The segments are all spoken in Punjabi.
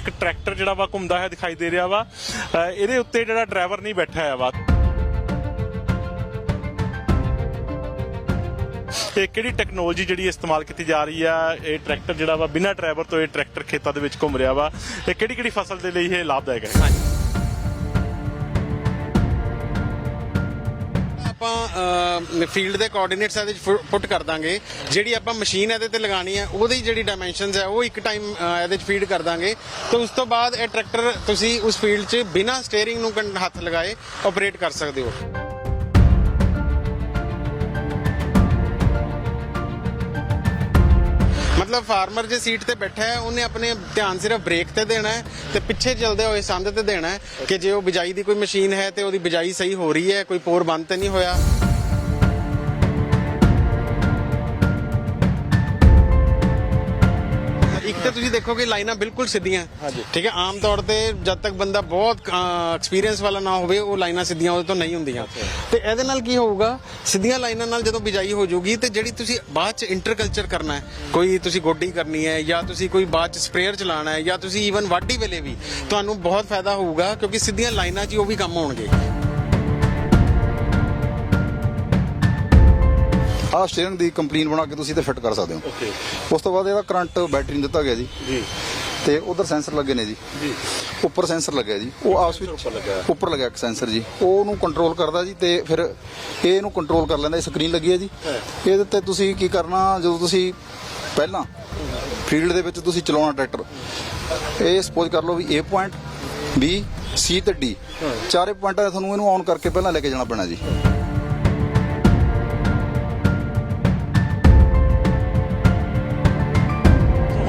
ਟਰੈਕਟਰ ਜਿਹੜਾ ਵਾ ਘੁੰਮਦਾ ਹੈ ਦਿਖਾਈ ਦੇ ਰਿਹਾ ਵਾ। ਅ, ਇਹਦੇ ਉੱਤੇ ਜਿਹੜਾ ਡਰਾਈਵਰ ਨਹੀਂ ਬੈਠਾ ਹੈ ਵਾ। ਤੇ ਕਿਹੜੀ ਟੈਕਨੋਲੋਜੀ ਜਿਹੜੀ ਇਸਤੇਮਾਲ ਕੀਤੀ ਜਾ ਰਹੀ ਆ? ਇਹ ਟਰੈਕਟਰ ਜਿਹੜਾ ਵਾ ਬਿਨਾਂ ਡਰਾਈਵਰ ਤੋਂ ਇਹ ਟਰੈਕਟਰ ਖੇਤਾਂ ਦੇ ਵਿੱਚ ਘੁੰਮ ਰਿਹਾ ਵਾ। ਤੇ ਕਿਹੜੀ ਕਿਹੜੀ ਫਸਲ ਦੇ ਲਈ ਇਹ ਲਾਭਦਾਇਕ ਹੈ? ਆਪਾਂ ਫੀਲਡ ਦੇ ਕੋਆਰਡੀਨੇਟਸ ਇਹਦੇ ਵਿੱਚ ਪੁੱਟ ਕਰ ਦਾਂਗੇ। ਜਿਹੜੀ ਆਪਾਂ ਮਸ਼ੀਨ ਇਹਦੇ ਤੇ ਲਗਾਣੀ ਹੈ, ਉਹਦੀ ਜਿਹੜੀ ਡਾਈਮੈਂਸ਼ਨਸ ਹੈ, ਉਹ ਇੱਕ ਟਾਈਮ ਇਹਦੇ ਵਿੱਚ ਫੀਡ ਕਰ ਦਾਂਗੇ। ਤੇ ਉਸ ਤੋਂ ਬਾਅਦ ਇਹ ਟਰੈਕਟਰ ਤੁਸੀਂ ਉਸ ਫੀਲਡ 'ਚ ਬਿਨਾਂ ਸਟੀਅਰਿੰਗ ਨੂੰ ਕੰਨ- ਹੱਥ ਲਗਾਏ ਆਪਰੇਟ ਕਰ ਸਕਦੇ ਹੋ। ਮਤਲਬ ਫਾਰਮਰ ਜੇ ਸੀਟ ਤੇ ਬੈਠਾ ਹੈ, ਉਹਨੇ ਆਪਣੇ ਧਿਆਨ ਸਿਰਫ ਬ੍ਰੇਕ ਤੇ ਦੇਣਾ ਹੈ ਤੇ ਪਿੱਛੇ ਚੱਲਦੇ ਹੋਏ ਸੰਦ ਤੇ ਦੇਣਾ ਹੈ ਕਿ ਜੇ ਉਹ ਬਿਜਾਈ ਦੀ ਕੋਈ ਮਸ਼ੀਨ ਹੈ ਤੇ ਉਹਦੀ ਬਿਜਾਈ ਸਹੀ ਹੋ ਰਹੀ ਹੈ, ਕੋਈ ਪੋਰ ਬੰਦ ਤੇ ਨਹੀਂ ਹੋਇਆ। ਤੇ ਤੁਸੀਂ ਦੇਖੋਗੇ ਲਾਈਨਾਂ ਬਿਲਕੁਲ ਸਿੱਧੀਆਂ। ਠੀਕ ਹੈ ਆਮ ਤੌਰ ਤੇ ਜਦ ਤੱਕ ਬੰਦਾ ਬਹੁਤ ਐਕਸਪੀਰੀਅੰਸ ਵਾਲਾ ਨਾ ਹੋਵੇ ਉਹ ਲਾਈਨਾਂ ਸਿੱਧੀਆਂ ਉਹਦੇ ਤੋਂ ਨਹੀਂ ਹੁੰਦੀਆਂ। ਤੇ ਇਹਦੇ ਨਾਲ ਕੀ ਹੋਊਗਾ ਸਿੱਧੀਆਂ ਲਾਈਨਾਂ ਨਾਲ ਜਦੋਂ ਬਿਜਾਈ ਹੋ ਜਾਊਗੀ ਤੇ ਜਿਹੜੀ ਤੁਸੀਂ ਬਾਅਦ ਚ ਇੰਟਰਕਲਚਰ ਕਰਨਾ ਹੈ ਕੋਈ ਤੁਸੀਂ ਗੋਡੀ ਕਰਨੀ ਹੈ ਜਾਂ ਤੁਸੀਂ ਕੋਈ ਬਾਅਦ ਚ ਸਪਰੇਅਰ ਚਲਾਉਣਾ ਹੈ ਜਾਂ ਤੁਸੀਂ ਈਵਨ ਵਾਢੀ ਵੇਲੇ ਵੀ ਤੁਹਾਨੂੰ ਬਹੁਤ ਫਾਇਦਾ ਹੋਊਗਾ ਕਿਉਂਕਿ ਸਿੱਧੀਆਂ ਲਾਈਨਾਂ 'ਚ ਉਹ ਵੀ ਕੰਮ ਹੋਣਗੇ। ਆਹ ਸਟੀਅਰਿੰਗ ਦੀ ਕੰਪਲੀਨ ਬਣਾ ਕੇ ਤੁਸੀਂ ਤੇ ਫਿੱਟ ਕਰ ਸਕਦੇ ਹੋ। ਓਕੇ। ਉਸ ਤੋਂ ਬਾਅਦ ਇਹਦਾ ਕਰੰਟ ਬੈਟਰੀ ਨੂੰ ਦਿੱਤਾ ਗਿਆ ਜੀ। ਜੀ। ਤੇ ਉਧਰ ਸੈਂਸਰ ਲੱਗੇ ਨੇ ਜੀ। ਜੀ। ਉੱਪਰ ਸੈਂਸਰ ਲੱਗਿਆ ਜੀ। ਉਹ ਆਪਸ ਵਿੱਚ ਉੱਪਰ ਲੱਗਿਆ। ਇੱਕ ਸੈਂਸਰ ਜੀ। ਉਹ ਉਹਨੂੰ ਕੰਟਰੋਲ ਕਰਦਾ ਜੀ ਤੇ ਫਿਰ ਇਹ ਇਹਨੂੰ ਕੰਟਰੋਲ ਕਰ ਲੈਂਦਾ ਸਕਰੀਨ ਲੱਗੀ ਹੈ ਜੀ। ਇਹਦੇ ਤੇ ਤੁਸੀਂ ਕੀ ਕਰਨਾ ਜਦੋਂ ਤੁਸੀਂ ਪਹਿਲਾਂ ਫੀਲਡ ਦੇ ਵਿੱਚ ਤੁਸੀਂ ਚਲਾਉਣਾ ਟਰੈਕਟਰ ਇਹ ਸਪੋਜ਼ ਕਰ ਲਓ ਵੀ A ਪੁਆਇੰਟ B C ਤੇ D ਚਾਰੇ ਪੁਆਇੰਟਾਂ ਤੁਹਾਨੂੰ ਇਹਨੂੰ ਆਨ ਕਰਕੇ ਪਹਿਲਾਂ ਲੈ ਕੇ ਜਾਣਾ ਪੈਣਾ ਜੀ।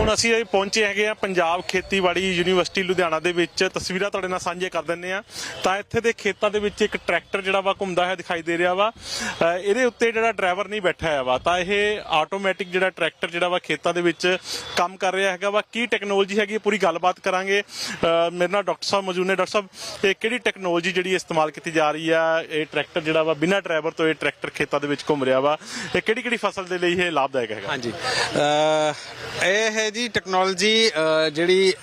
ਹੁਣ ਅਸੀਂ ਇਹ ਪਹੁੰਚੇ ਹੈਗੇ ਆ ਪੰਜਾਬ ਖੇਤੀਬਾੜੀ ਯੂਨੀਵਰਸਿਟੀ ਲੁਧਿਆਣਾ ਦੇ ਵਿੱਚ। ਤਸਵੀਰਾਂ ਤੁਹਾਡੇ ਨਾਲ ਸਾਂਝੇ ਕਰ ਦਿੰਨੇ ਆ ਤਾਂ ਇੱਥੇ ਦੇ ਖੇਤਾਂ ਦੇ ਵਿੱਚ ਇੱਕ ਟਰੈਕਟਰ ਜਿਹੜਾ ਵਾ ਘੁੰਮਦਾ ਹੋਇਆ ਦਿਖਾਈ ਦੇ ਰਿਹਾ ਵਾ। ਇਹਦੇ ਉੱਤੇ ਜਿਹੜਾ ਡਰਾਈਵਰ ਨਹੀਂ ਬੈਠਾ ਹੋਇਆ ਵਾ ਤਾਂ ਇਹ ਆਟੋਮੈਟਿਕ ਜਿਹੜਾ ਟਰੈਕਟਰ ਜਿਹੜਾ ਵਾ ਖੇਤਾਂ ਦੇ ਵਿੱਚ ਕੰਮ ਕਰ ਰਿਹਾ ਹੈਗਾ ਵਾ। ਕੀ ਟੈਕਨੋਲੋਜੀ ਹੈਗੀ ਹੈ, ਪੂਰੀ ਗੱਲਬਾਤ ਕਰਾਂਗੇ। ਮੇਰੇ ਨਾਲ ਡਾਕਟਰ ਸਾਹਿਬ ਮੌਜੂਦ ਨੇ। ਡਾਕਟਰ ਸਾਹਿਬ ਇਹ ਕਿਹੜੀ ਟੈਕਨੋਲੋਜੀ ਜਿਹੜੀ ਇਸਤੇਮਾਲ ਕੀਤੀ ਜਾ ਰਹੀ ਆ? ਇਹ ਟਰੈਕਟਰ ਜਿਹੜਾ ਵਾ ਬਿਨਾਂ ਡਰਾਈਵਰ ਤੋਂ ਇਹ ਟਰੈਕਟਰ ਖੇਤਾਂ ਦੇ ਵਿੱਚ ਘੁੰਮ ਰਿਹਾ ਵਾ। ਇਹ ਕਿਹੜੀ ਕਿਹੜੀ ਫਸਲ ਦੇ ਲਈ ਇਹ ਲਾਭਦਾਇਕ ਹੈਗਾ? ਹਾਂਜੀ। ਅਹ ਇਹ ਹੈ ਜੀ ਟੈਕਨੋਲੋਜੀ ਜਿਹੜੀ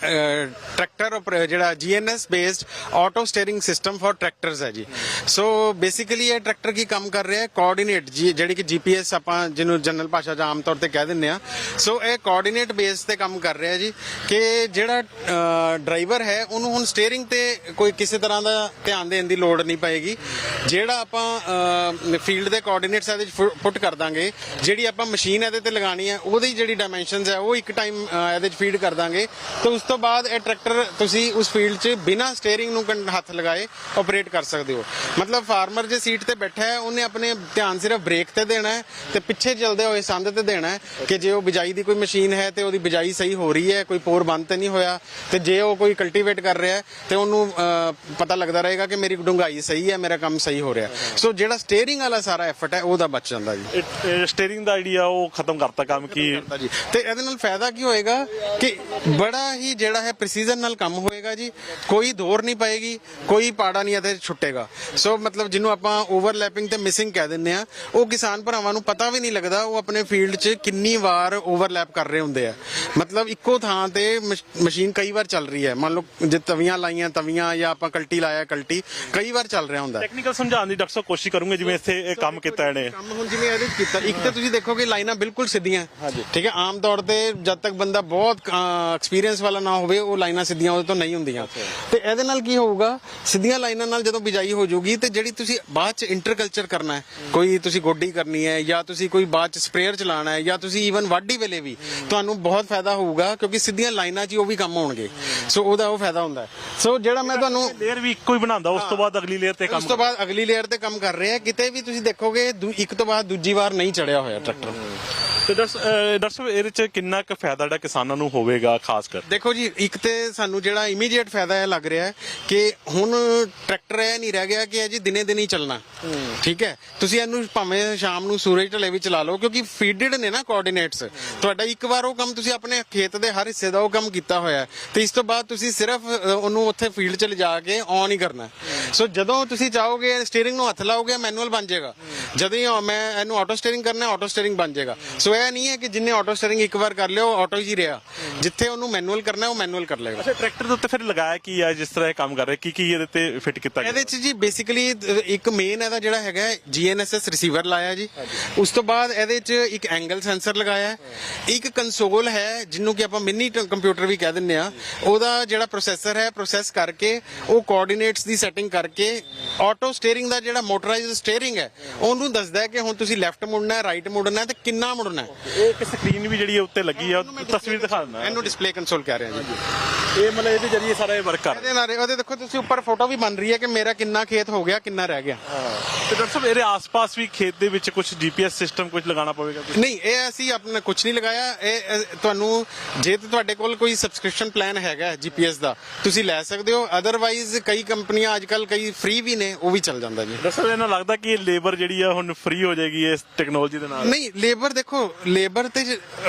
ਟਰੈਕਟਰ ਉਪਰ ਜਿਹੜਾ GNS based auto steering system for tractors ਹੈ ਜੀ। ਸੋ ਬੇਸਿਕਲੀ ਇਹ ਟਰੈਕਟਰ ਕੀ ਕੰਮ ਕਰ ਰਿਹਾ ਹੈ? ਕੋਆਰਡੀਨੇਟ ਜਿਹੜੀ ਕਿ ਜੀਪੀਐਸ ਆਪਾਂ ਜਿਹਨੂੰ ਜਨਰਲ ਭਾਸ਼ਾ 'ਚ ਆਮ ਤੌਰ ਤੇ ਕਹਿ ਦਿੰਦੇ ਆ ਸੋ ਇਹ ਕੋਆਰਡੀਨੇਟ ਬੇਸ ਤੇ ਕੰਮ ਕਰ ਰਿਹਾ ਜੀ ਕਿ ਜਿਹੜਾ ਡਰਾਈਵਰ ਹੈ, ਉਹਨੂੰ ਹੁਣ ਸਟੀਅਰਿੰਗ ਤੇ ਕੋਈ ਕਿਸੇ ਤਰ੍ਹਾਂ ਦਾ ਧਿਆਨ ਦੇਣ ਦੀ ਲੋੜ ਨਹੀਂ ਪਏਗੀ। ਜਿਹੜਾ ਆਪਾਂ ਫੀਲਡ ਦੇ ਕੋਆਰਡੀਨੇਟਸ ਇਹਦੇ ਵਿੱਚ ਪੁੱਟ ਕਰ ਦਾਂਗੇ। ਜਿਹੜੀ ਆਪਾਂ ਮਸ਼ੀਨ ਇਹਦੇ ਤੇ ਲਗਾਣੀ ਹੈ, ਉਹਦੀ ਜਿਹੜੀ ਡਾਈਮੈਂਸ਼ਨਸ ਹੈ, ਉਹ ਇੱਕ ਟਾਈਮ ਇਹਦੇ ਵਿੱਚ ਫੀਡ ਕਰ ਦਾਂਗੇ ਤੇ ਉਸ ਤੋਂ ਬਾਅਦ ਇਹ ਟਰੈਕਟਰ ਤੁਸੀਂ ਉਸ ਫੀਲਡ 'ਚ ਬਿਨਾਂ ਸਟੀਅਰਿੰਗ ਨੂੰ ਕੰਨ- ਹੱਥ ਲਗਾਏ ਆਪਰੇਟ ਕਰ ਸਕਦੇ ਹੋ। ਮਤਲਬ ਫਾਰਮਰ ਜੇ ਸੀਟ ਤੇ ਬੈਠਾ ਹੈ ਉਹਨੇ ਆਪਣੇ ਧਿਆਨ ਸਿਰਫ ਬ੍ਰੇਕ ਤੇ ਦੇਣਾ ਹੈ ਤੇ ਪਿੱਛੇ ਚੱਲਦੇ ਹੋਏ ਸੰਦ ਤੇ ਦੇਣਾ ਹੈ ਕਿ ਜੇ ਉਹ ਬਿਜਾਈ ਦੀ ਕੋਈ ਮਸ਼ੀਨ ਹੈ ਤੇ ਉਹਦੀ ਬਿਜਾਈ ਸਹੀ ਹੋ ਰਹੀ ਹੈ ਕੋਈ ਪੋਰ ਬੰਦ ਤੇ ਨਹੀਂ ਹੋਇਆ ਤੇ ਜੇ ਉਹ ਕੋਈ ਕਲਟੀਵੇਟ ਕਰ ਰਿਹਾ ਹੈ ਤੇ ਉਹਨੂੰ ਅਹ, ਪਤਾ ਲੱਗਦਾ ਰਹੇਗਾ ਕਿ ਮੇਰੀ ਡੁੰਗਾਈ ਸਹੀ ਹੈ ਮੇਰਾ ਕੰਮ ਸਹੀ ਹੋ ਰਿਹਾ ਸੋ ਜਿਹੜਾ ਸਟੀਅਰਿੰਗ ਵਾਲਾ ਸਾਰਾ ਐਫਰਟ ਹੈ ਉਹਦਾ ਬਚ ਜਾਂਦਾ ਜੀ। ਸਟੀਅਰਿੰਗ ਦਾ ਆਈਡੀਆ ਉਹ ਖਤਮ ਕਰਤਾ ਕੰਮ ਕੀ? ਜੀ। ਤੇ ਇਹਦੇ ਨਾਲ ਫਾਇਦਾ ਕੀ ਹੋਏਗਾ ਕਿ ਬੜਾ ਹੀ ਜਿਹੜਾ ਹੈ ਪ੍ਰੀਸੀਜ਼ਨ ਨਾਲ ਕੰਮ ਹੋਏਗਾ ਜੀ। ਕੋਈ ਦੌਰ ਨਹੀਂ ਪਏਗੀ ਕੋਈ ਪਾੜਾ ਨਹੀਂ ਇਹਦੇ ਛੁੱਟੇਗਾ। ਸੋ ਮਤਲਬ ਜਿਹਨੂੰ ਆਪਾਂ ਓਵਰਲੈਪਿੰਗ ਤੇ ਮਿਸਿੰਗ ਕਹਿ ਦਿੰਦੇ ਆ ਉਹ ਕਿਸਾਨ ਭਰਾਵਾਂ ਨੂੰ ਪਤਾ ਵੀ ਨਹੀਂ ਲੱਗਦਾ ਉਹ ਆਪਣੇ ਫੀਲਡ 'ਚ ਕਿੰਨੀ ਵਾਰ ਓਵਰਲੈਪ ਕਰ ਰਹੇ ਹੁੰਦੇ ਆ। ਮਤਲਬ ਇੱਕੋ ਥਾਂ ਤੇ ਮਸ਼- ਮਸ਼ੀਨ ਕਈ ਵਾਰ ਚੱਲ ਰਹੀ ਹੈ। ਮੰਨ ਲਓ ਜੇ ਤਵੀਆਂ ਲਾਈਆਂ ਤਵੀਆਂ ਜਾਂ ਆਪਾਂ ਕਲਟੀ ਲਾਇਆ ਕਲਟੀ ਕਈ ਵਾਰ ਚੱਲ ਰਿਹਾ ਹੁੰਦਾ। ਟੈਕਨੀਕਲ ਸਮਝਾਉਣ ਦੀ ਡਾਕਟਰ ਸਾਹਿਬ ਕੋਸ਼ਿਸ਼ ਕਰੂੰਗੇ ਜਿਵੇਂ ਇੱਥੇ ਇਹ ਕੰਮ ਕੀਤਾ ਇਹਨੇ। ਕੰਮ ਹੁਣ ਜਿਵੇਂ ਇਹਦੇ ਕੀਤਾ ਇੱਕ ਤਾਂ ਤੁਸੀਂ ਦੇਖੋਗੇ ਲਾਈਨਾਂ ਬਿਲਕੁਲ ਸਿੱਧੀਆਂ। ਠੀਕ ਹੈ ਆਮ ਤੌਰ ਤੇ ਜਦ ਤੱਕ ਬੰਦਾ ਬਹੁਤ ਐਕਸਪੀਰੀਅੰਸ ਵਾਲਾ ਨਾ ਹੋਵੇ ਉਹ ਲਾਈਨਾਂ ਸਿੱਧੀਆਂ ਉਹਦੇ ਤੋਂ ਨਹੀਂ ਹੁੰਦੀਆਂ। ਤੇ ਇਹਦੇ ਨਾਲ ਕੀ ਹੋਊਗਾ? ਸਿੱਧੀਆਂ ਲਾਈਨਾਂ ਨਾਲ ਜਦੋਂ ਬਿਜਾਈ ਹੋ ਜਾਊਗੀ ਤੇ ਜਿਹੜੀ ਤੁਸੀਂ ਬਾਅਦ ਚ ਇੰਟਰਕਲਚਰ ਕਰਨਾ ਹੈ ਕੋਈ ਤੁਸੀਂ ਗੋਡੀ ਕਰਨੀ ਹੈ ਜਾਂ ਤੁਸੀਂ ਕੋਈ ਬਾਅਦ ਚ ਸਪਰੇਅਰ ਚਲਾਉਣਾ ਹੈ ਜਾਂ ਤੁਸੀਂ ਈਵਨ ਵਾਢੀ ਵੇਲੇ ਵੀ ਤੁਹਾਨੂੰ ਬਹੁਤ ਫਾਇਦਾ ਹੋਊਗਾ ਕਿਉਂਕਿ ਸਿੱਧੀਆਂ ਲਾਈਨਾਂ 'ਚ ਉਹ ਵੀ ਕੰਮ ਹੋਣਗੇ ਸੋ ਉਹਦਾ ਉਹ ਫਾਇਦਾ ਹੁੰਦਾ ਸੋ ਜਿਹੜਾ ਮੈਂ ਤੁਹਾਨੂੰ ਲੇਅਰ ਵੀ ਇੱਕੋ ਹੀ ਬਣਾਉਂਦਾ ਉਸ ਤੋਂ ਬਾਅਦ ਅਗਲੀ ਲੇਅਰ ਤੇ ਉਸ ਕੰਮ ਤੋਂ ਬਾਅਦ ਅਗਲੀ ਲੇਅਰ ਤੇ ਕੰਮ ਕਰ ਰਹੇ ਆ ਕਿਤੇ ਵੀ ਤੁਸੀਂ ਦੇਖੋਗੇ ਇੱਕ ਤੋਂ ਬਾਅਦ ਦੂਜੀ ਵਾਰ ਨਹੀਂ ਚੜਿਆ ਹੋਇਆ ਟਰੈਕਟਰ ਤੇ ਡਾਕਟਰ ਇਹਦੇ ਚ ਕਿੰਨਾ ਕੁ ਫਾਇਦਾ ਜਿਹੜਾ ਕਿਸਾਨਾਂ ਨੂੰ ਹੋਵੇਗਾ ਖਾਸ ਕਰ? ਦੇਖੋ ਜੀ ਇੱਕ ਤੇ ਸਾਨੂੰ ਜਿਹੜਾ ਇਮੀਡੀਏਟ ਫਾਇਦਾ ਇਹ ਲੱਗ ਰਿਹਾ ਹੈ ਕਿ ਹੁਣ ਟਰੈਕਟਰ ਇਹ ਨਹੀਂ ਰਹਿ ਗਿਆ ਕਿ ਇਹ ਜੀ ਦਿਨੇ ਦਿਨੇ ਹੀ ਚੱਲਣਾ। ਠੀਕ ਹੈ? ਤੁਸੀਂ ਇਹਨੂੰ ਭਾਵੇਂ ਸ਼ਾਮ ਨੂੰ ਸੂਰਜ ਢਲੇ ਵੀ ਚਲਾ ਲਓ ਕਿਉਂਕਿ ਫੀਡਡ ਨੇ ਨਾ ਕੋਆਰਡੀਨੇਟਸ ਤੁਹਾਡਾ ਇੱਕ ਵਾਰ ਉਹ ਕੰਮ ਤੁਸੀਂ ਆਪਣੇ ਖੇਤ ਦੇ ਹਰ ਹਿੱਸੇ ਦਾ ਉਹ ਕੰਮ ਕੀਤਾ ਹੋਇਆ ਤੇ ਇਸ ਤੋਂ ਬਾਅਦ ਤੁਸੀਂ ਸਿਰਫ ਅ, ਉਹਨੂੰ ਉੱਥੇ ਫੀਲਡ 'ਚ ਲਿਜਾ ਕੇ ਔਨ ਹੀ ਕਰਨਾ ਸੋ ਜਦੋਂ ਤੁਸੀਂ ਚਾਹੋਗੇ ਸਟੀਅਰਿੰਗ ਨੂੰ ਹੱਥ ਲਾਓਗੇ ਮੈਨੂਅਲ ਬਣ ਜਾਏਗਾ। ਜਦੋਂ ਮੈਂ ਇਹਨੂੰ ਆਟੋ ਸਟੀਅਰਿੰਗ ਕਰਨਾ ਆਟੋ ਸਟੀਅਰਿੰਗ ਬਣ ਜਾਏਗਾ। ਸੋ ਇਹ ਨਹੀਂ ਹੈ ਕਿ ਜਿੰਨੇ ਆਟੋ ਸਟੀਅਰਿੰਗ ਇੱਕ ਵਾਰ ਕਰ ਲਿਓ ਆਟੋ ਹੀ ਰਿਹਾ। ਜਿੱਥੇ ਉਹਨੂੰ ਮੈਨੂਅਲ ਕਰਨਾ ਉਹ ਮੈਨੂਅਲ ਕਰ ਲਏਗਾ। ਅੱਛਾ ਟਰੈਕਟਰ ਦੇ ਉੱਤੇ ਫਿਰ ਲਗਾਇਆ ਕੀ ਆ ਜਿਸ ਤਰ੍ਹਾਂ ਇਹ ਕੰਮ ਕਰ ਰਿਹਾ? ਕੀ ਕੀ ਇਹਦੇ ਤੇ ਫਿੱਟ ਕੀਤਾ ਗਿਆ? ਇਹਦੇ ਚ ਜੀ ਬੇਸਿਕਲੀ ਇੱਕ ਮੇਨ ਇਹਦਾ ਜਿਹੜਾ ਹੈਗਾ GNSS ਰਿਸੀਵਰ ਲਾਇਆ ਜੀ। ਉਸ ਤੋਂ ਬਾਅਦ ਇਹਦੇ ਚ ਇੱਕ ਐਂਗਲ ਸੈਂਸਰ ਲਗਾਇਆ ਹੈ। ਇੱਕ ਕੰਸੋਲ ਹੈ ਜਿਹਨੂੰ ਕਿ ਆਪਾਂ ਮਿਨੀ ਕੰਪਿਊਟਰ ਵੀ ਕਹਿ ਦਿੰਦੇ ਆ ਉਹਦਾ ਜਿਹੜਾ ਪ੍ਰੋਸੈਸਰ ਹੈ ਪ੍ਰੋਸੈਸ ਕਰਕੇ ਉਹ ਕੋਆਰਡੀਨੇਟਸ ਦੀ ਸੈਟਿੰਗ ਕਰਕੇ ਆਟੋ ਸਟੀਅਰਿੰਗ ਦਾ ਜਿਹੜਾ ਮੋਟਰਾਈਜ਼ਡ ਸਟੀਅਰਿੰਗ ਹੈ ਉਹਨੂੰ ਦੱਸਦਾ ਹੈ ਕਿ ਹੁਣ ਤੁਸੀਂ ਲੈਫਟ ਮੁੜਨਾ ਹੈ ਰਾਈਟ ਮੁੜਨਾ ਹੈ ਤੇ ਕਿੰਨਾ ਮੁੜਨਾ ਹੈ। ਇਹ ਇੱਕ ਸਕਰੀਨ ਵੀ ਜਿਹੜੀ ਹੈ ਉੱਤੇ ਲੱਗੀ ਉਹ ਤਸਵੀਰ ਦਿਖਾ ਦਿੰਦਾ। ਇਹਨੂੰ ਡਿਸਪਲੇ ਕੰਸੋਲ ਕਹਿ ਰਹੇ ਹਾਂ ਜੀ ਇਹ ਮਤਲਬ ਇਹਦੇ ਜਰੀਏ ਸਾਰਾ ਇਹ ਵਰਕ ਕਰ ਇਹਦੇ ਨਾਲ ਉਹਦੇ ਦੇਖੋ ਤੁਸੀਂ ਉੱਪਰ ਫੋਟੋ ਵੀ ਬਣ ਰਹੀ ਹੈ ਕਿ ਮੇਰਾ ਕਿੰਨਾ ਖੇਤ ਹੋ ਗਿਆ ਕਿੰਨਾ ਰਹਿ ਗਿਆ। ਤੇ ਡਾਕਟਰ ਸਾਹਿਬ ਇਹਦੇ ਆਸ-ਪਾਸ ਵੀ ਖੇਤ ਦੇ ਵਿੱਚ ਕੁਝ ਜੀਪੀਐਸ ਸਿਸਟਮ ਕੁਝ ਲਗਾਉਣਾ ਪਵੇਗਾ ਕੁਛ? ਨਹੀਂ ਇਹ ਅਸੀਂ ਆਪਣਾ ਕੁਝ ਨਹੀਂ ਲਗਾਇਆ। ਇਹ ਇਹ ਤੁਹਾਨੂੰ ਜੇ ਤੇ ਤੁਹਾਡੇ ਕੋਲ ਕੋਈ ਸਬਸਕ੍ਰਿਪਸ਼ਨ ਪਲਾਨ ਹੈਗਾ ਜੀਪੀਐਸ ਦਾ ਤੁਸੀਂ ਲੈ ਸਕਦੇ ਹੋ। ਅਦਰਵਾਈਜ਼ ਕਈ ਕੰਪਨੀਆਂ ਅੱਜਕੱਲ ਕਈ ਫ੍ਰੀ ਵੀ ਨੇ। ਉਹ ਵੀ ਚੱਲ ਜਾਂਦਾ ਜੀ। ਸਾਹਿਬ ਇਹਨਾਂ ਲੱਗਦਾ ਕਿ ਲੇਬਰ ਜਿਹੜੀ ਆ ਹੁਣ ਫ੍ਰੀ ਹੋ ਜਾਏਗੀ ਇਸ ਟੈਕਨੋਲੋਜੀ ਦੇ ਨਾਲ? ਨਹੀਂ ਲੇਬਰ ਦੇਖੋ ਲੇਬਰ ਤੇ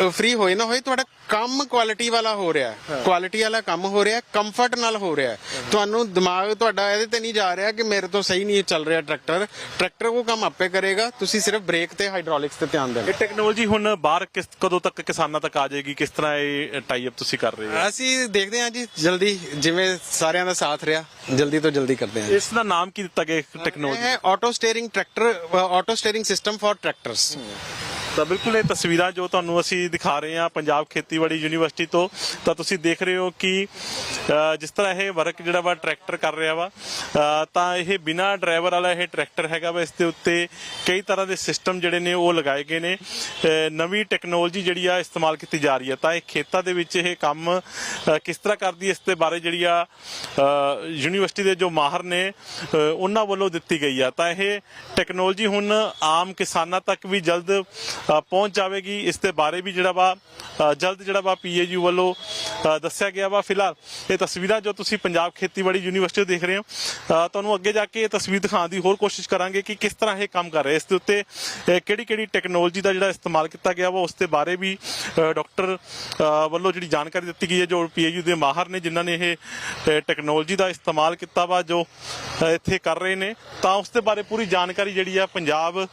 ਫ੍ਰੀ ਹੋਏ ਨਾ ਹੋਏ ਤੁਹਾਡਾ ਕੰਮ ਕੁਆਲਿਟੀ ਵਾਲਾ ਹੋ ਰਿਹਾ ਹੈ। ਕੁਆਲਿਟੀ ਵਾਲਾ ਕੰਮ ਹੋ ਰਿਹਾ ਕੰਫਰਟ ਨਾਲ ਹੋ ਰਿਹਾ ਹੈ। ਤੁਹਾਨੂੰ ਦਿਮਾਗ ਤੁਹਾਡਾ ਇਹਦੇ ਤੇ ਨਹੀਂ ਜਾ ਰਿਹਾ ਕਿ ਮੇਰੇ ਤੋਂ ਸਹੀ ਨਹੀਂ ਚੱਲ ਰਿਹਾ ਟਰੈਕਟਰ ਟਰੈਕਟਰ ਉਹ ਕੰਮ ਆਪੇ ਕਰੇਗਾ ਤੁਸੀਂ ਸਿਰਫ ਬ੍ਰੇਕ ਤੇ ਹਾਈਡ੍ਰੋਲਿਕਸ ਤੇ ਧਿਆਨ ਦੇਣਾ। ਇਹ ਟੈਕਨੋਲੋਜੀ ਹੁਣ ਬਾਹਰ ਕਿਸ ਕਦੋਂ ਤੱਕ ਕਿਸਾਨਾਂ ਤੱਕ ਆ ਜਾਏਗੀ? ਕਿਸ ਤਰ੍ਹਾਂ ਇਹ ਟਾਈ ਅਪ ਤੁਸੀਂ ਕਰ ਰਹੇ ਹੋ? ਅਸੀਂ ਦੇਖਦੇ ਹਾਂ ਜੀ ਜਲਦੀ ਜਿਵੇਂ ਸਾਰਿਆਂ ਦਾ ਸਾਥ ਰਿਹਾ ਜਲਦੀ ਤੋਂ ਜਲਦੀ ਕਰਦੇ ਹਾਂ। ਇਸ ਦਾ ਨਾਮ ਕੀ ਦਿੱਤਾ ਗਿਆ ਟੈਕਨੋਲੋਜੀ ਇਹ auto steering tractor auto steering system for tractors ਤਾਂ ਬਿਲਕੁਲ ਇਹ ਤਸਵੀਰਾਂ ਜੋ ਤੁਹਾਨੂੰ ਅਸੀਂ ਦਿਖਾ ਰਹੇ ਹਾਂ ਪੰਜਾਬ ਖੇਤੀਬਾੜੀ ਯੂਨੀਵਰਸਿਟੀ ਤੋਂ, ਤਾਂ ਤੁਸੀਂ ਦੇਖ ਰਹੇ ਹੋ ਕਿ ਜਿਸ ਤਰ੍ਹਾਂ ਇਹ ਵਰਕ ਜਿਹੜਾ ਵਾ ਟਰੈਕਟਰ ਕਰ ਰਿਹਾ ਵਾ ਤਾਂ ਇਹ ਬਿਨਾ ਡਰਾਈਵਰ ਵਾਲਾ ਇਹ ਟਰੈਕਟਰ ਹੈਗਾ ਵਾ, ਇਸ ਦੇ ਉੱਤੇ ਕਈ ਤਰ੍ਹਾਂ ਦੇ ਸਿਸਟਮ ਜਿਹੜੇ ਨੇ ਉਹ ਲਗਾਏ ਗਏ ਨੇ ਨਵੀਂ ਟੈਕਨੋਲੋਜੀ ਜਿਹੜੀ ਆ ਇਸਤੇਮਾਲ ਕੀਤੀ ਜਾ ਰਹੀ ਹੈ। ਤਾਂ ਇਹ ਖੇਤਾਂ ਦੇ ਵਿੱਚ ਇਹ ਕੰਮ ਕਿਸ ਤਰ੍ਹਾਂ ਕਰਦੀ ਇਸ ਦੇ ਬਾਰੇ ਜਿਹੜੀ ਆ ਯੂਨੀਵਰਸਿਟੀ ਦੇ ਜੋ ਮਾਹਰ ਨੇ ਉਹਨਾਂ ਵੱਲੋਂ ਦਿੱਤੀ ਗਈ ਆ। ਤਾਂ ਇਹ ਟੈਕਨੋਲੋਜੀ ਹੁਣ ਆਮ ਕਿਸਾਨਾਂ ਤੱਕ ਵੀ ਜਲਦ ਪਹੁੰਚ ਜਾਵੇਗੀ। ਇਸ ਦੇ ਬਾਰੇ ਵੀ ਜਿਹੜਾ ਵਾ ਜਲਦ ਜਿਹੜਾ ਵਾ ਪੀਏਯੂ ਵੱਲੋਂ ਦੱਸਿਆ ਗਿਆ ਵਾ। ਫਿਲਹਾਲ ਇਹ ਤਸਵੀਰਾਂ ਜੋ ਤੁਸੀਂ ਪੰਜਾਬ ਖੇਤੀਬਾੜੀ ਯੂਨੀਵਰਸਿਟੀ ਦੇਖ ਰਹੇ ਹੋ ਤੁਹਾਨੂੰ ਅੱਗੇ ਜਾ ਕੇ ਇਹ ਤਸਵੀਰ ਦਿਖਾਉਣ ਦੀ ਹੋਰ ਕੋਸ਼ਿਸ਼ ਕਰਾਂਗੇ ਕਿ ਕਿਸ ਤਰ੍ਹਾਂ ਇਹ ਕੰਮ ਕਰ ਰਿਹਾ। ਇਸ ਦੇ ਉੱਤੇ ਕਿਹੜੀ ਕਿਹੜੀ ਟੈਕਨੋਲੋਜੀ ਦਾ ਜਿਹੜਾ ਇਸਤੇਮਾਲ ਕੀਤਾ ਗਿਆ ਵਾ ਉਸ ਦੇ ਬਾਰੇ ਵੀ ਅ, ਡਾਕਟਰ ਵੱਲੋਂ ਜਿਹੜੀ ਜਾਣਕਾਰੀ ਦਿੱਤੀ ਗਈ ਹੈ ਜੋ ਪੀਏਯੂ ਦੇ ਮਾਹਰ ਨੇ ਜਿਨ੍ਹਾਂ ਨੇ ਇਹ ਅ, ਟੈਕਨੋਲੋਜੀ ਦਾ ਇਸਤੇਮਾਲ ਕੀਤਾ ਵਾ ਜੋ ਇੱਥੇ ਕਰ ਰਹੇ ਨੇ। ਤਾਂ ਉਸ ਦੇ ਬਾਰੇ ਪੂਰੀ ਜਾਣਕਾਰੀ ਜਿਹੜੀ ਆ ਪੰਜਾਬ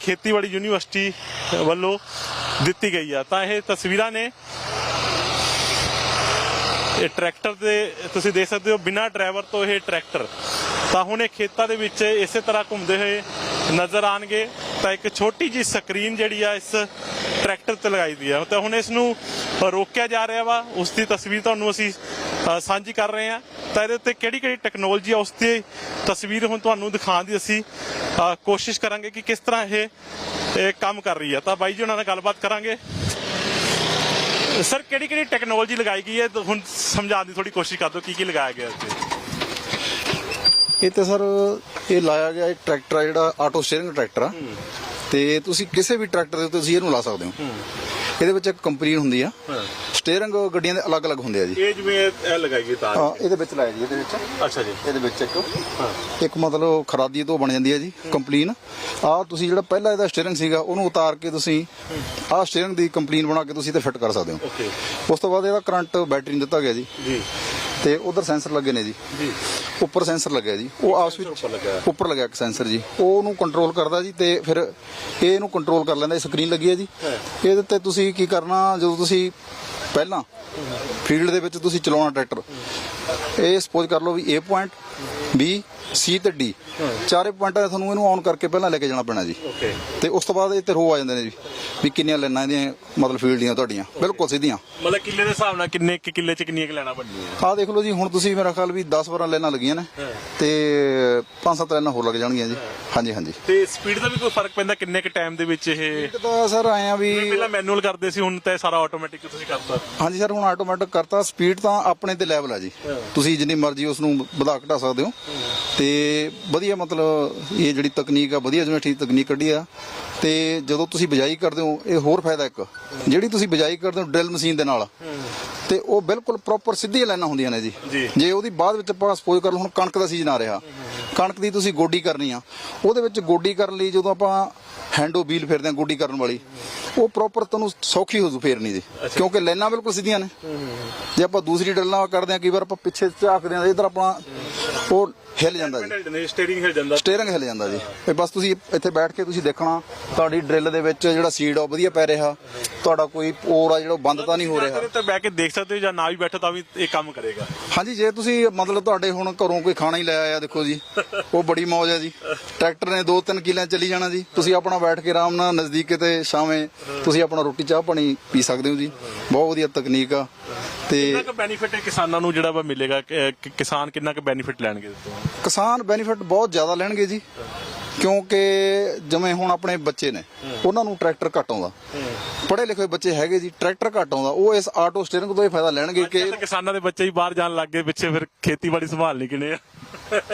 ਖੇਤੀਬਾੜੀ ਯੂਨੀਵਰਸਿਟੀ ਵੱਲੋਂ ਦਿੱਤੀ ਗਈ ਆ। ਤਾਂ ਇਹ ਤਸਵੀਰਾਂ ਨੇ ਇਹ ਟਰੈਕਟਰ ਦੇ ਤੁਸੀਂ ਦੇਖ ਸਕਦੇ ਹੋ, ਬਿਨਾ ਡਰਾਈਵਰ ਤੋਂ ਇਹ ਟਰੈਕਟਰ। ਤਾਂ ਹੁਣ ਇਹ ਖੇਤਾਂ ਦੇ ਵਿੱਚ ਇਸੇ ਤਰ੍ਹਾਂ ਘੁੰਮਦੇ ਹੋਏ ਨਜ਼ਰ ਆਣਗੇ, ਤਾਂ ਇੱਕ ਛੋਟੀ ਜੀ ਸਕਰੀਨ ਜਿਹੜੀ ਆ ਇਸ ਟਰੈਕਟਰ ਤੇ ਲਗਾਈ ਦੀ ਆ। ਤਾਂ ਹੁਣ ਇਸ ਨੂੰ ਰੋਕਿਆ ਜਾ ਰਿਹਾ ਵਾ। ਉਸ ਦੀ ਤਸਵੀਰ ਤੁਹਾਨੂੰ ਅਸੀਂ ਸਾਂਝੀ ਕਰ ਰਹੇ ਹਾਂ ਤਾਂ ਇਹਦੇ ਉੱਤੇ ਕਿਹੜੀ ਕਿਹੜੀ ਟੈਕਨੋਲੋਜੀ ਆ, ਉਸ ਦੀ ਤਸਵੀਰ ਹੁਣ ਤੁਹਾਨੂੰ ਦਿਖਾਉਣ ਦੀ ਅਸੀਂ ਕੋਸ਼ਿਸ਼ ਕਰਾਂਗੇ ਕਿ ਕਿਸ ਤਰ੍ਹਾਂ ਇਹ ਇਹ ਕੰਮ ਕਰ ਰਹੀ ਆ। ਤਾਂ ਬਾਈ ਜੀ ਉਹਨਾਂ ਨਾਲ ਗੱਲਬਾਤ ਕਰਾਂਗੇ। ਸਰ ਕਿਹੜੀ ਕਿਹੜੀ ਟੈਕਨੋਲੋਜੀ ਲਗਾਈ ਗਈ ਹੈ? ਹੁਣ ਸਮਝਾਉਣ ਦੀ ਥੋੜੀ ਕੋਸ਼ਿਸ਼ ਕਰ ਦਿਓ ਕੀ ਕੀ ਲਗਾਇਆ ਗਿਆ ਇੱਥੇ? ਇਹ ਤਾਂ ਸਰ ਇਹ ਲਾਇਆ ਗਿਆ ਇੱਕ ਟਰੈਕਟਰ ਆ ਜਿਹੜਾ ਆਟੋ ਸਟੀਅਰਿੰਗ ਟਰੈਕਟਰ ਆ। ਤੇ ਤੁਸੀਂ ਕਿਸੇ ਵੀ ਟਰੈਕਟਰ ਦੇ ਉੱਤੇ ਤੁਸੀਂ ਇਹਨੂੰ ਲਾ ਸਕਦੇ ਹੋ। ਇਹਦੇ ਵਿੱਚ ਇੱਕ ਕੰਪਨੀ ਹੁੰਦੀ ਆ। ਸਟੀਅਰਿੰਗ ਗੱਡੀਆਂ ਦੇ ਅਲੱਗ-ਅਲੱਗ ਹੁੰਦੇ ਆ ਜੀ। ਇਹ ਜਿਵੇਂ ਇਹ ਲਗਾਈ ਗਈ ਤਾਰ ਹਾਂ ਇਹਦੇ ਵਿੱਚ ਲਾਇਆ ਜੀ ਇਹਦੇ ਵਿੱਚ। ਅੱਛਾ ਜੀ। ਇਹਦੇ ਵਿੱਚ ਇੱਕ। ਇੱਕ ਮਤਲਬ ਖਰਾਦੀ ਤੋਂ ਬਣ ਜਾਂਦੀ ਹੈ ਜੀ ਕੰਪਲੀਨ। ਆ ਤੁਸੀਂ ਜਿਹੜਾ ਪਹਿਲਾਂ ਇਹਦਾ ਸਟੀਅਰਿੰਗ ਸੀਗਾ ਉਹਨੂੰ ਉਤਾਰ ਕੇ ਤੁਸੀਂ ਆਹ ਸਟੀਅਰਿੰਗ ਦੀ ਕੰਪਲੀਨ ਬਣਾ ਕੇ ਤੁਸੀਂ ਤੇ ਫਿੱਟ ਕਰ ਸਕਦੇ ਹੋ। ਓਕੇ। ਉਸ ਤੋਂ ਬਾਅਦ ਇਹਦਾ ਕਰੰਟ ਬੈਟਰੀ ਨੂੰ ਦਿੱਤਾ ਗਿਆ ਜੀ। ਜੀ। ਤੇ ਉਧਰ ਸੈਂਸਰ ਲੱਗੇ ਨੇ ਜੀ। ਜੀ। ਉੱਪਰ ਸੈਂਸਰ ਲੱਗਿਆ ਜੀ। ਉਹ ਆਪਸ ਵਿੱਚ ਉੱਪਰ ਲੱਗਿਆ। ਇੱਕ ਸੈਂਸਰ ਜੀ। ਉਹ ਉਹਨੂੰ ਕੰਟਰੋਲ ਕਰਦਾ ਜੀ ਤੇ ਫਿਰ ਇਹ ਇਹਨੂੰ ਕੰਟਰੋਲ ਕਰ ਲੈਂਦਾ ਸਕਰੀਨ ਲੱਗੀ ਹੈ ਜੀ। ਇਹਦੇ ਤੇ ਤੁਸੀਂ ਕੀ ਕਰਨਾ ਜਦੋਂ ਤੁਸੀਂ ਪਹਿਲਾਂ ਫੀਲਡ ਦੇ ਵਿੱਚ ਤੁਸੀਂ ਚਲਾਉਣਾ ਟਰੈਕਟਰ ਇਹ ਸਪੋਜ਼ ਕਰ ਲਓ ਵੀ A ਪੁਆਇੰਟ B C ਤੇ ਚਾਰੇ ਪੁਆਇੰਟਾਂ ਤੇ ਤੁਹਾਨੂੰ ਇਹਨੂੰ ਔਨ ਕਰਕੇ ਪਹਿਲਾਂ ਲੈ ਕੇ ਜਾਣਾ ਪੈਣਾ ਜੀ। ਤੇ ਉਸ ਤੋਂ ਬਾਅਦ ਇਹ ਤੇ ਰੋ ਆ ਜਾਂਦੇ ਨੇ ਜੀ ਵੀ ਕਿੰਨੀਆਂ ਲਾਈਨਾਂ ਇਹਦੀਆਂ ਮਤਲਬ ਫੀਲਡ ਦੀਆਂ ਤੁਹਾਡੀਆਂ। ਬਿਲਕੁਲ ਸਿੱਧੀਆਂ। ਮਤਲਬ ਕਿੱਲੇ ਦੇ ਹਿਸਾਬ ਨਾਲ ਕਿੰਨੇ ਕਿ ਕਿੱਲੇ ਚ ਕਿੰਨੀਆਂ ਲੈਣਾ ਪੈਣੀਆਂ ਆਹ ਦੇਖ ਲਓ ਜੀ ਹੁਣ ਤੁਸੀਂ ਮੇਰਾ ਖਿਆਲ ਵੀ 10 12 ਲਾਈਨਾਂ ਲੱਗੀਆਂ ਨੇ। ਤੇ 5-7 ਲਾਈਨਾਂ ਹੋਰ ਲੱਗ ਜਾਣਗੀਆਂ ਜੀ। ਹਾਂਜੀ ਹਾਂਜੀ। ਤੇ ਸਪੀਡ ਦਾ ਵੀ ਕੋਈ ਫ਼ਰਕ ਪੈਂਦਾ ਕਿੰਨੇ ਕ ਟਾਈਮ ਦੇ ਵਿੱਚ ਇਹ? ਇੱਕ ਤਾਂ ਸਰ ਆਏ ਆ ਵੀ ਪਹਿਲਾਂ ਮੈਨੂਅਲ ਕਰਦੇ ਸੀ ਹੁਣ ਤਾਂ ਸਾਰਾ ਆਟੋਮੈਟਿਕ ਤੁਸੀਂ ਕਰਤਾ। ਹਾਂਜੀ ਸਰ ਹੁਣ ਆਟੋਮੈਟਿਕ ਕਰਤਾ। ਸਪੀਡ ਤਾਂ ਆਪਣੇ ਤੇ ਲੈਵਲ ਆ ਜੀ। ਤੁਸੀਂ ਜਿੰਨੀ ਮਰਜ਼ੀ ਉਸ ਨੂੰ ਵਧਾ ਘਟਾ ਸਕਦੇ ਹੋ। ਤੇ ਵਧੀਆ ਮਤਲਬ ਇਹ ਜਿਹੜੀ ਤਕਨੀਕ ਆ ਵਧੀਆ ਜਿਵੇਂ ਠੀਕ ਤਕਨੀਕ ਕੱਢੀ ਆ ਤੇ ਜਦੋਂ ਤੁਸੀਂ ਬਿਜਾਈ ਕਰਦੇ ਹੋ ਇਹ ਹੋਰ ਫਾਇਦਾ ਇੱਕ। ਜਿਹੜੀ ਤੁਸੀਂ ਬਿਜਾਈ ਕਰਦੇ ਹੋ ਡਰਿਲ ਮਸ਼ੀਨ ਦੇ ਨਾਲ ਤੇ ਉਹ ਬਿਲਕੁਲ ਪ੍ਰੋਪਰ ਸਿੱਧੀਆਂ ਲਾਈਨਾਂ ਹੁੰਦੀਆਂ ਨੇ ਜੀ। ਜੀ। ਜੇ ਉਹਦੀ ਬਾਅਦ ਵਿੱਚ ਆਪਾਂ ਸਪੋਜ਼ ਕਰ ਲਓ ਹੁਣ ਕਣਕ ਦਾ ਸੀਜ਼ਨ ਆ ਰਿਹਾ। ਕਣਕ ਦੀ ਤੁਸੀਂ ਗੋਡੀ ਕਰਨੀ ਆ ਉਹਦੇ ਵਿੱਚ ਗੋਡੀ ਕਰਨ ਲਈ ਜਦੋਂ ਆਪਾਂ ਹੈਂਡੋ ਵੀਲ ਫਿਰਦੇ ਆ ਗੋਡੀ ਕਰਨ ਵਾਲੀ। ਉਹ ਪ੍ਰੋਪਰ ਤੁਹਾਨੂੰ ਸੌਖੀ ਹੋ ਜੂ ਫੇਰਨੀ ਦੀ। ਕਿਉਂਕਿ ਲਾਈਨਾਂ ਬਿਲਕੁਲ ਸਿੱਧੀਆਂ ਨੇ। ਜੇ ਆਪਾਂ ਦੂਸਰੀ ਡਰਲ ਕਰਦੇ ਆ ਕਈ ਵਾਰ ਆਪਾਂ ਪਿੱਛੇ ਝਾਕਦੇ ਆ ਇਧਰ ਆਪਣਾ ਉਹ ਹਿੱਲ ਜਾਂਦਾ ਜੀ। ਸਟੀਅਰਿੰਗ ਹਿਲ ਜਾਂਦਾ। ਸਟੀਅਰਿੰਗ ਹਿੱਲ ਜਾਂਦਾ ਜੀ। ਇਹ ਬਸ ਤੁਸੀਂ ਇੱਥੇ ਬੈਠ ਕੇ ਤੁਸੀਂ ਦੇਖਣਾ ਤੁਹਾਡੀ ਡਰਿਲ ਦੇ ਵਿੱਚ ਜਿਹੜਾ ਸੀਡ ਆ ਵਧੀਆ ਪੈ ਰਿਹਾ। ਤੁਹਾਡਾ ਕੋਈ ਪੋਰ ਆ ਜਿਹੜਾ ਬੰਦ ਤਾਂ ਨਹੀਂ ਹੋ ਰਿਹਾ। ਤੇ ਬਹਿ ਕੇ ਦੇਖ ਸਕਦੇ ਹੋ ਜਾਂ ਨਾ ਵੀ ਬੈਠੋ ਤਾਂ ਵੀ ਇਹ ਕੰਮ ਕਰੇਗਾ। ਹਾਂਜੀ ਜੇ ਤੁਸੀਂ ਮਤਲਬ ਤੁਹਾਡੇ ਹੁਣ ਘਰੋਂ ਕੋਈ ਖਾਣਾ ਹੀ ਲੈ ਆਇਆ ਦੇਖੋ ਜੀ। ਉਹ ਬੜੀ ਮੌਜ ਹੈ ਜੀ। ਟਰੈਕਟਰ ਨੇ 2-3 ਕਿਲਿਆਂ ਚੱਲੀ ਜਾਣਾ ਜੀ। ਤੁਸੀਂ ਆਪਣਾ ਬੈਠ ਕੇ ਆਰਾਮ ਨਾਲ ਨਜ਼ਦੀਕ ਕਿਤੇ ਛਾਵੇਂ ਤੁਸੀਂ ਆਪਣਾ ਰੋਟੀ ਚਾਹ ਪਾਣੀ ਪੀ ਸਕਦੇ ਹੋ ਜੀ। ਬਹੁਤ ਵਧੀਆ ਤਕਨੀਕ ਆ। ਤੇ ਕਿੰਨਾ ਕੁ ਬੈਨੀਫਿਟ ਹੈ ਕਿਸਾਨਾਂ ਨੂੰ ਜਿਹੜਾ ਵਾ ਮਿਲੇਗਾ? ਕਿ- ਕਿ ਕਿਸਾਨ ਕਿੰਨਾ ਕੁ ਬੈਨੀਫਿਟ ਲੈਣਗੇ ਇਸ ਤੋਂ? ਕਿਸਾਨ ਬੈਨੀਫਿਟ ਬਹੁਤ ਜ਼ਿਆਦਾ ਲੈਣਗੇ ਜੀ। ਕਿਉਂਕਿ ਜਿਵੇਂ ਹੁਣ ਆਪਣੇ ਬੱਚੇ ਨੇ ਉਹਨਾਂ ਨੂੰ ਟਰੈਕਟਰ ਘੱਟ ਆਉਂਦਾ। ਪੜ੍ਹੇ ਲਿਖੇ ਬੱਚੇ ਹੈਗੇ ਜੀ ਟਰੈਕਟਰ ਘੱਟ ਆਉਂਦਾ। ਉਹ ਇਸ ਆਟੋ ਸਟੀਅਰਿੰਗ ਤੋਂ ਇਹ ਫਾਇਦਾ ਲੈਣਗੇ ਕਿ ਕਿਸਾਨਾਂ ਦੇ ਬੱਚੇ ਹੀ ਬਾਹਰ ਜਾਣ ਲੱਗ ਗਏ ਪਿੱਛੇ ਫਿਰ ਖੇਤੀਬਾੜੀ ਸੰਭਾਲਣੀ ਕਿਨੇ ਆ?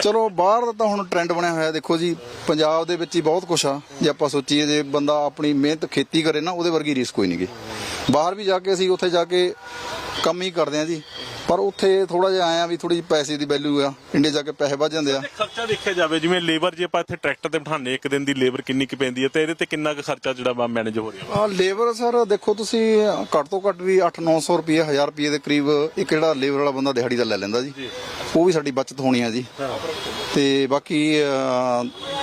ਚਲੋ, ਬਾਹਰ ਦਾ ਤਾਂ ਹੁਣ ਟ੍ਰੈਂਡ ਬਣਿਆ ਹੋਇਆ, ਦੇਖੋ ਜੀ, ਪੰਜਾਬ ਦੇ ਵਿੱਚ ਹੀ ਬਹੁਤ ਕੁਛ ਆ। ਜੇ ਆਪਾਂ ਸੋਚੀਏ, ਜੇ ਬੰਦਾ ਆਪਣੀ ਮਿਹਨਤ ਖੇਤੀ ਕਰੇ ਨਾ, ਉਹਦੇ ਵਰਗੀ ਰੀਸ ਕੋਈ ਨਹੀਂਗੀ ਬਾਹਰ ਵੀ ਜਾ ਕੇ ਅਸੀਂ ਉੱਥੇ ਜਾ ਕੇ ਕੰਮ ਹੀ ਕਰਦੇ ਆ ਜੀ। ਪਰ ਉੱਥੇ ਥੋੜਾ ਜਿਹਾ ਆਇਆ ਵੀ ਥੋੜੀ ਜਿਹੀ ਪੈਸੇ ਦੀ ਵੈਲਿਊ ਆ। ਇੰਡੀਆ ਜਾ ਕੇ ਪੈਸੇ ਵੱਧ ਜਾਂਦੇ ਆ। ਖਰਚਾ ਦੇਖਿਆ ਜਾਵੇ ਜਿਵੇਂ ਲੇਬਰ ਜੇ ਆਪਾਂ ਇੱਥੇ ਟਰੈਕਟਰ ਤੇ ਬਿਠਾਉਂਦੇ ਇੱਕ ਦਿਨ ਦੀ ਲੇਬਰ ਕਿੰਨੀ ਕੁ ਪੈਂਦੀ ਹੈ ਤੇ ਇਹਦੇ ਤੇ ਕਿੰਨਾ ਕੁ ਖਰਚਾ ਜਿਹੜਾ ਵਾ ਮੈਨੇਜ ਹੋ ਰਿਹਾ ਆ ਲੇਬਰ ਸਰ ਦੇਖੋ ਤੁਸੀਂ ਘੱਟ ਤੋਂ ਘੱਟ ਵੀ 8-900 ਰੁਪਏ 1000 ਰੁਪਏ ਦੇ ਕਰੀਬ ਇੱਕ ਜਿਹੜਾ ਲੇਬਰ ਵਾਲਾ ਬੰਦਾ ਦਿਹਾੜੀ ਦਾ ਲੈ ਲੈਂਦਾ ਜੀ। ਉਹ ਵੀ ਸਾਡੀ ਬਚਤ ਹੋਣੀ ਆ ਜੀ। ਤੇ ਬਾਕੀ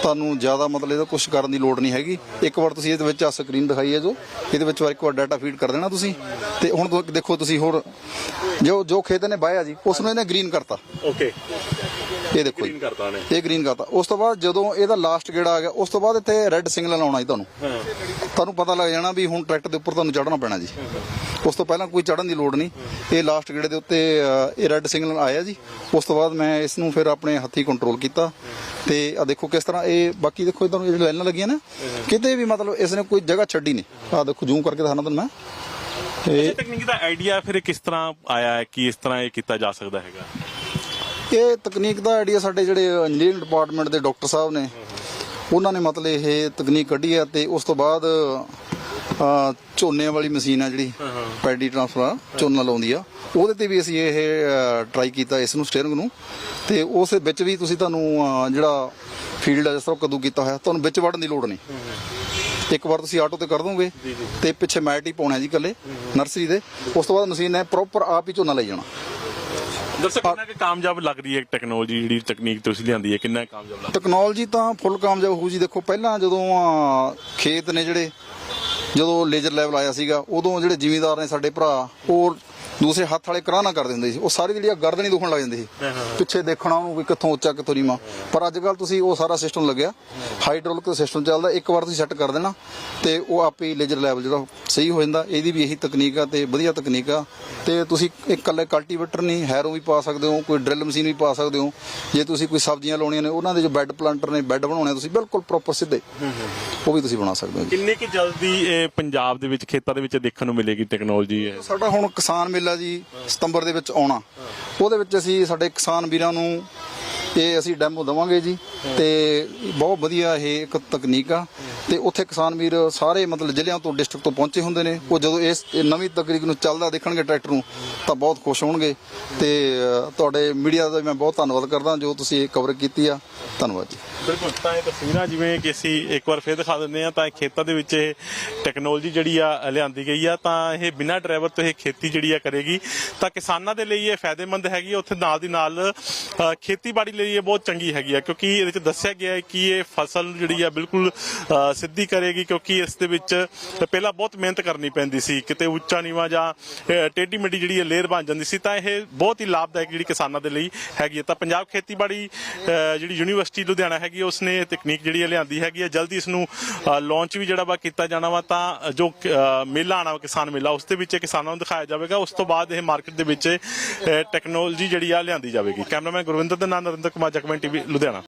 ਤੁਹਾਨੂੰ ਜ਼ਿਆਦਾ ਮਤਲਬ ਇਹਦਾ ਕੁਝ ਕਰਨ ਦੀ ਲੋੜ ਨਹੀਂ ਹੈਗੀ। ਇੱਕ ਵਾਰ ਤੁਸੀਂ ਇਹਦੇ ਵਿੱਚ ਆ ਸਕਰੀਨ ਦਿਖਾਈ ਹੈ ਜੋ। ਇਹਦੇ ਵਿੱਚ ਇੱਕ ਵਾਰ ਡਾਟਾ ਫੀਡ ਕਰ ਦੇਣਾ ਤੁਸੀਂ। ਤੇ ਹੁਣ ਦੇਖੋ ਤੁਸੀਂ ਹੋਰ ਜੋ ਜੋ ਖੇਤ ਨੇ ਵਾਹਿਆ ਜੀ ਉਸ ਨੂੰ ਇਹਨੇ ਗ੍ਰੀਨ ਕਰਤਾ। ਓਕੇ ਇਹ ਦੇਖੋ ਜੀ। ਗ੍ਰੀਨ ਕਰਤਾ ਨੇ ਇਹ ਗ੍ਰੀਨ ਕਰਤਾ। ਉਸ ਤੋਂ ਬਾਅਦ ਜਦੋਂ ਇਹਦਾ ਲਾਸਟ ਗੇੜਾ ਆ ਗਿਆ ਉਸ ਤੋਂ ਬਾਅਦ ਇੱਥੇ ਰੈੱਡ ਸਿਗਨਲ ਆਉਣਾ ਜੀ ਤੁਹਾਨੂੰ। ਹਾਂ। ਤੁਹਾਨੂੰ ਪਤਾ ਲੱਗ ਜਾਣਾ ਵੀ ਹੁਣ ਟਰੈਕਟਰ ਦੇ ਉੱਪਰ ਤੁਹਾਨੂੰ ਚੜ੍ਹਨਾ ਪੈਣਾ ਜੀ। ਉਸ ਤੋਂ ਪਹਿਲਾਂ ਕੋਈ ਚੜ੍ਹਨ ਦੀ ਲੋੜ ਨਹੀਂ। ਇਹ ਲਾਸਟ ਗੇੜੇ ਦੇ ਉੱਤੇ ਇਹ ਰੈੱਡ ਸਿਗਨਲ ਆਇਆ ਜੀ। ਉਸ ਤੋਂ ਬਾਅਦ ਮੈਂ ਇਸ ਨੂੰ ਫਿਰ ਆਪਣੇ ਹੱਥੀ ਕੰਟਰੋਲ ਕੀਤਾ। ਤੇ ਆ ਦੇਖੋ ਕਿਸ ਤਰ੍ਹਾਂ ਇਹ ਬਾਕੀ ਦੇਖੋ ਤੁਹਾਨੂੰ ਜਿਹੜੀ ਲਾਈਨਾਂ ਲੱਗੀਆਂ ਨਾ ਕਿਤੇ ਵੀ ਮਤਲਬ ਇਸ ਨੇ ਕੋਈ ਜਗ੍ਹਾ ਛੱਡੀ ਨਹੀਂ। ਆ ਦੇਖੋ ਜ਼ੂਮ ਕਰਕੇ ਦਿਖਾਣਾ ਤੁਹਾਨੂੰ ਮੈਂ। ਇਹ ਤਕਨੀਕ ਦਾ ਆਈਡੀਆ ਫਿਰ ਇਹ ਕਿਸ ਤਰ੍ਹਾਂ ਆਇਆ ਹੈ? ਕਿ ਇਸ ਤਰ੍ਹਾਂ ਇਹ ਕੀਤਾ ਜਾ ਸਕਦਾ ਹੈਗਾ? ਇਹ ਤਕਨੀਕ ਦਾ ਆਈਡੀਆ ਸਾਡੇ ਜਿਹੜੇ ਇੰਜੀਨੀਅਰਿੰਗ ਡਿਪਾਰਟਮੈਂਟ ਦੇ ਡਾਕਟਰ ਸਾਹਿਬ ਨੇ ਉਹਨਾਂ ਨੇ ਮਤਲਬ ਇਹ ਤਕਨੀਕ ਕੱਢੀ ਆ ਤੇ ਉਸ ਤੋਂ ਬਾਅਦ ਝੋਨੇ ਵਾਲੀ ਮਸ਼ੀਨ ਆ ਜਿਹੜੀ ਪੈਡੀ ਟ੍ਰਾਂਸਫਰ ਝੋਨਾ ਲਾਉਂਦੀ ਆ। ਉਹਦੇ ਤੇ ਵੀ ਅਸੀਂ ਇਹ ਟਰਾਈ ਕੀਤਾ ਇਸ ਨੂੰ ਸਟੀਅਰਿੰਗ ਨੂੰ। ਤੇ ਉਸ ਵਿੱਚ ਵੀ ਤੁਸੀਂ ਤੁਹਾਨੂੰ ਜਿਹੜਾ ਫੀਲਡ ਆ ਜਿਸ ਤਰ੍ਹਾਂ ਕੱਦੂ ਕੀਤਾ ਹੋਇਆ ਤੁਹਾਨੂੰ ਵਿੱਚ ਵੜਨ ਦੀ ਲੋੜ ਨਹੀਂ। ਇੱਕ ਵਾਰ ਤੁਸੀਂ ਆਟੋ ਤੇ ਕਰ ਦੋਗੇ ਤੇ ਪਿੱਛੇ ਮੈਟ ਹੀ ਪਾਉਣਾ ਜੀ ਇਕੱਲੇ ਨਰਸਰੀ ਦੇ। ਉਸ ਤੋਂ ਬਾਅਦ ਮਸ਼ੀਨ ਨੇ ਪ੍ਰੋਪਰ ਆਪ ਹੀ ਝੋਨਾ ਲਈ ਜਾਣਾ। ਦੱਸੋ ਕਿੰਨਾ ਕੁ ਕਾਮਯਾਬ ਲੱਗ ਰਹੀ ਹੈ ਟੈਕਨੋਲੋਜੀ ਜਿਹੜੀ ਤਕਨੀਕ ਤੁਸੀਂ ਲਿਆਂਦੀ ਹੈ? ਕਿੰਨਾ ਕਾਮਯਾਬ ਲੱਗ ਟੈਕਨੋਲੋਜੀ ਤਾਂ ਫੁੱਲ ਕਾਮਯਾਬ ਹੋਊ ਜੀ। ਦੇਖੋ ਪਹਿਲਾਂ ਜਦੋਂ ਖੇਤ ਨੇ ਜਿਹੜੇ ਜਦੋਂ ਲੇਜ਼ਰ ਲੈਵਲ ਆਇਆ ਸੀਗਾ ਉਦੋਂ ਜਿਹੜੇ ਜ਼ਿਮੀਂਦਾਰ ਨੇ ਸਾਡੇ ਭਰਾ ਉਹ ਦੂਸਰੇ ਹੱਥ ਵਾਲੇ ਕਰਾਹ ਨਾ ਕਰਦੇ ਹੁੰਦੇ ਸੀ। ਉਹ ਸਾਰੀ ਜਿਹੜੀ ਆਹ ਗਰਦਨ ਹੀ ਦੁਖਣ ਲੱਗ ਜਾਂਦੀ ਸੀ। ਪਿੱਛੇ ਦੇਖਣਾ ਉਹਨੂੰ ਵੀ ਕਿੱਥੋਂ ਉੱਚਾ ਕਿੱਥੋਂ ਨੀਵਾਂ। ਪਰ ਅੱਜ ਕੱਲ ਤੁਸੀਂ ਉਹ ਸਾਰਾ ਸਿਸਟਮ ਲੱਗਿਆ। ਹਾਈਡ੍ਰੋਲਿਕ ਸਿਸਟਮ ਚੱਲਦਾ। ਇੱਕ ਵਾਰ ਤੁਸੀਂ ਸੈੱਟ ਕਰ ਦੇਣਾ ਤੇ ਉਹ ਆਪੇ ਹੀ ਲੇਜ਼ਰ ਲੈਵਲ ਜਿਹੜਾ ਸਹੀ ਹੋ ਜਾਂਦਾ। ਇਹਦੀ ਵੀ ਇਹੀ ਤਕਨੀਕ ਆ ਤੇ ਵਧੀਆ ਤਕਨੀਕ ਆ। ਤੇ ਤੁਸੀਂ ਇੱਕ ਇਕੱਲੇ ਕਲਟੀਵੇਟਰ ਨਹੀਂ ਹੈਰੋ ਵੀ ਪਾ ਸਕਦੇ ਹੋ ਕੋਈ ਡਰਿਲ ਮਸ਼ੀਨ ਵੀ ਪਾ ਸਕਦੇ ਹੋ। ਜੇ ਤੁਸੀਂ ਕੋਈ ਸਬਜ਼ੀਆਂ ਲਾਉਣੀਆਂ ਨੇ ਉਹਨਾਂ ਦੇ ਜੋ ਬੈੱਡ ਪਲਾਂਟਰ ਨੇ ਬੈੱਡ ਬਣਾਉਣੇ ਆ ਤੁਸੀਂ ਬਿਲਕੁਲ ਪ੍ਰੋਪਰ ਸਿੱਧੇ। ਉਹ ਵੀ ਤੁਸੀਂ ਬਣਾ ਸਕਦੇ ਹੋ ਕਿੰਨੀ ਕਿ ਜਲਦੀ ਇਹ ਪੰਜਾਬ ਦੇ ਵਿੱਚ ਖੇਤਾਂ ਦੇ ਵਿੱਚ ਦੇਖਣ ਨੂੰ ਮਿਲੇਗੀ ਟੈਕਨੋਲੋਜੀ ਸਾਡਾ ਹੁਣ ਕਿਸਾਨ ਮੇਲਾ ਜੀ ਸਤੰਬਰ ਦੇ ਵਿੱਚ ਆਉਣਾ। ਉਹਦੇ ਵਿੱਚ ਅਸੀਂ ਸਾਡੇ ਕਿਸਾਨ ਵੀਰਾਂ ਨੂੰ ਇਹ ਅਸੀਂ ਡੈਮੋ ਦਵਾਂਗੇ ਜੀ। ਤੇ ਬਹੁਤ ਵਧੀਆ ਇਹ ਇੱਕ ਤਕਨੀਕ ਆ। ਤੇ ਉੱਥੇ ਕਿਸਾਨ ਵੀਰ ਸਾਰੇ ਮਤਲਬ ਜ਼ਿਲ੍ਹਿਆਂ ਤੋਂ, ਡਿਸਟ੍ਰਿਕਟ ਤੋਂ ਪਹੁੰਚੇ ਹੁੰਦੇ ਨੇ। ਉਹ ਜਦੋਂ ਇਸ ਨਵੀਂ ਤਕਨੀਕ ਨੂੰ ਚੱਲਦਾ ਦੇਖਣਗੇ ਟਰੈਕਟਰ ਨੂੰ, ਤਾਂ ਬਹੁਤ ਖੁਸ਼ ਹੋਣਗੇ। ਤੇ ਤੁਹਾਡੇ ਮੀਡੀਆ ਦਾ ਵੀ ਮੈਂ ਬਹੁਤ ਧੰਨਵਾਦ ਕਰਦਾ, ਜੋ ਤੁਸੀਂ ਇਹ ਕਵਰ ਕੀਤੀ ਆ। ਧੰਨਵਾਦ ਜੀ। ਬਿਲਕੁਲ, ਤਾਂ ਇਹ ਤਸਵੀਰਾਂ ਜਿਵੇਂ ਕਿ ਅਸੀਂ ਇੱਕ ਵਾਰ ਫੇਰ ਦਿਖਾ ਦਿੰਦੇ ਆ ਤਾਂ ਇਹ ਖੇਤਾਂ ਦੇ ਵਿੱਚ ਇਹ ਟੈਕਨੋਲੋਜੀ ਜਿਹੜੀ ਆ, ਲਿਆਂਦੀ ਗਈ ਆ। ਤਾਂ ਇਹ ਬਿਨਾਂ ਡਰਾਈਵਰ ਤੋਂ ਇਹ ਖੇਤੀ ਜਿਹੜੀ ਆ ਕਰੇਗੀ। ਤਾਂ ਕਿਸਾਨਾਂ ਦੇ ਲਈ ਇਹ ਫਾਇਦੇਮੰਦ ਹੈਗੀ ਉੱਥੇ ਨਾਲ ਦੀ ਨਾਲ ਖੇਤੀਬਾੜੀ ਲਈ ਇਹ ਬਹੁਤ ਚੰਗੀ ਹੈਗੀ ਆ ਕਿਉਂਕਿ ਇਹਦੇ ਵਿੱਚ ਦੱਸਿਆ ਗਿਆ ਹੈ ਕਿ ਇਹ ਫਸਲ ਜਿਹੜੀ ਆ ਬਿਲਕੁਲ ਸਿੱਧੀ ਕਰੇਗੀ ਕਿਉਂਕਿ ਇਸ ਦੇ ਵਿੱਚ ਪਹਿਲਾਂ ਬਹੁਤ ਮਿਹਨਤ ਕਰਨੀ ਪੈਂਦੀ ਸੀ ਕਿਤੇ ਉੱਚਾ ਨੀਵਾ ਜਾਂ ਟੇਢੀ ਮੇਢੀ ਜਿਹੜੀ ਇਹ ਲੇਅਰ ਬਣ ਜਾਂਦੀ ਸੀ ਤਾਂ ਇਹ ਬਹੁਤ ਹੀ ਲਾਭਦਾਇਕ ਜਿਹੜੀ ਕਿਸਾਨਾਂ ਦੇ ਲਈ ਹੈਗੀ ਹੈ ਤਾਂ ਪੰਜਾਬ ਖੇਤੀਬਾੜੀ ਜਿਹੜੀ ਯੂਨੀਵਰਸਿਟੀ ਲੁਧਿਆਣਾ ਹੈਗੀ ਹੈ, ਉਸਨੇ ਇਹ ਤਕਨੀਕ ਜਿਹੜੀ ਹੈ ਲਿਆਂਦੀ ਹੈਗੀ ਹੈ ਜਲਦੀ ਇਸ ਨੂੰ ਲਾਂਚ ਵੀ ਜਿਹੜਾ ਵਾ ਕੀਤਾ ਜਾਣਾ ਵਾ ਤਾਂ ਜੋ ਅ, ਮੇਲਾ ਆਣਾ ਕਿਸਾਨ ਮੇਲਾ ਉਸ ਦੇ ਵਿੱਚ ਇਹ ਕਿਸਾਨਾਂ ਨੂੰ ਦਿਖਾਇਆ ਜਾਵੇਗਾ। ਉਸ ਤੋਂ ਬਾਅਦ ਇਹ ਮਾਰਕੀਟ ਦੇ ਵਿੱਚ ਟੈਕਨੋਲੋਜੀ ਜਿਹੜੀ ਆ ਲਿਆਂਦੀ ਜਾਵੇਗੀ। ਕੈਮਰਾਮੈਨ ਗੁਰਵਿੰਦਰ ਦੇ ਨਾਲ ਨਰਿੰਦਰ ਕੁਮਾਰ ਜਗਮਨ ਟੀਵੀ ਲੁਧਿਆਣਾ।